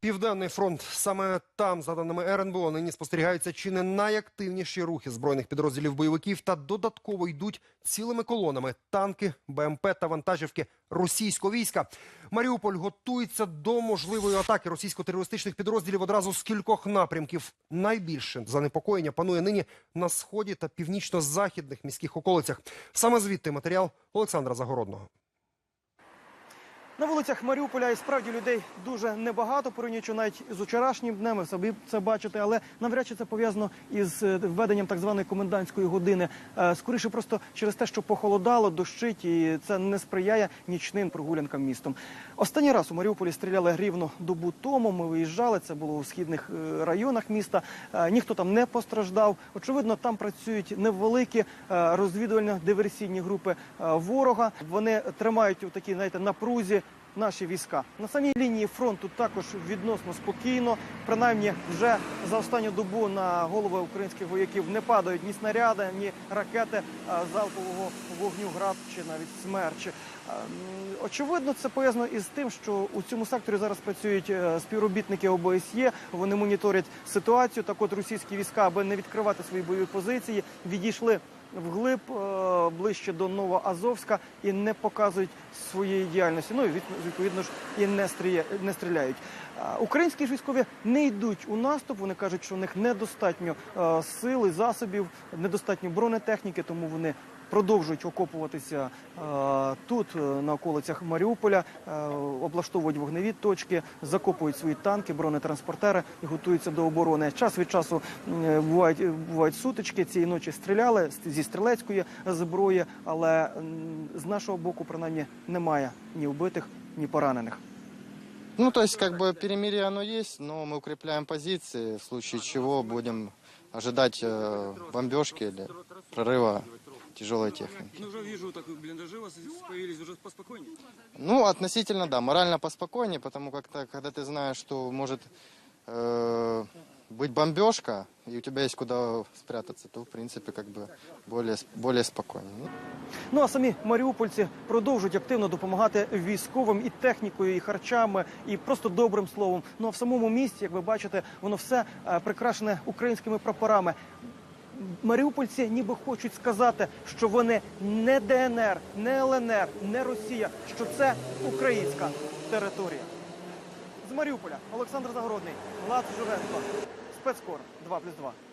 Південний фронт саме там, за даними РНБО, нині спостерігаються чи не найактивніші рухи збройних підрозділів бойовиків та додатково йдуть цілими колонами танки, БМП та вантажівки російського війська. Маріуполь готується до можливої атаки російсько-терористичних підрозділів одразу з кількох напрямків. Найбільше занепокоєння панує нині на сході та північно-західних міських околицях. Саме звідти матеріал Олександра Загородного. На вулицях Маріуполя і справді людей дуже небагато, порівнюючи навіть з вчорашнім днем. Ви собі це бачите, але навряд чи це пов'язано із е, введенням так званої комендантської години. Е, Скоріше просто через те, що похолодало, дощить, і це не сприяє нічним прогулянкам містом. Останній раз у Маріуполі стріляли рівно добу тому. Ми виїжджали. Це було у східних е, районах міста. Ніхто там не постраждав. Очевидно, там працюють невеликі розвідувально-диверсійні групи ворога. Вони тримають у такій, знаєте, напрузі наші війська. На самій лінії фронту також відносно спокійно. Принаймні, вже за останню добу на голови українських вояків не падають ні снаряди, ні ракети залпового вогню град чи навіть смерчі. Очевидно, це пов'язано із тим, що у цьому секторі зараз працюють е, співробітники ОБСЄ. Вони моніторять ситуацію. Так от російські війська, аби не відкривати свої бойові позиції, відійшли вглиб е, ближче до Новоазовська і не показують своєї діяльності. Ну і відповідно ж і не стріля- стріляють. Українські ж військові не йдуть у наступ. Вони кажуть, що у них недостатньо сили, засобів, недостатньо бронетехніки, тому вони Продовжують окопуватися е, тут, е, на околицях Маріуполя, е, облаштовують вогневі точки, закопують свої танки, бронетранспортери і готуються до оборони. Час від часу м, бувають, бувають сутички. Цієї ночі стріляли з- зі стрілецької зброї, але м, з нашого боку, принаймні, немає ні вбитих, ні поранених. Ну, то есть, как бы перемирие оно есть, но мы укрепляем позиции, в случае чего будем ожидать э, бомбежки или прорыва тяжелой техники. Ну, уже вижу, так блиндажи у вас появились уже поспокойнее. Ну, относительно, да, морально поспокойнее, потому как так, когда ты знаешь, что может э, быть бомбежка, и у тебя есть куда спрятаться, то, в принципе, как бы более, более спокойно. Ну, Ну а самі маріупольці продовжують активно допомагати військовим і технікою, і харчами, і просто добрим словом. Ну а в самому місті, як ви бачите, воно все е, прикрашене українськими прапорами. Маріупольці ніби хочуть сказати, що вони не ДНР, не ЛНР, не Росія, що це українська територія. З Маріуполя Олександр Загородний, Влад Журенко, спецкор 2+,2.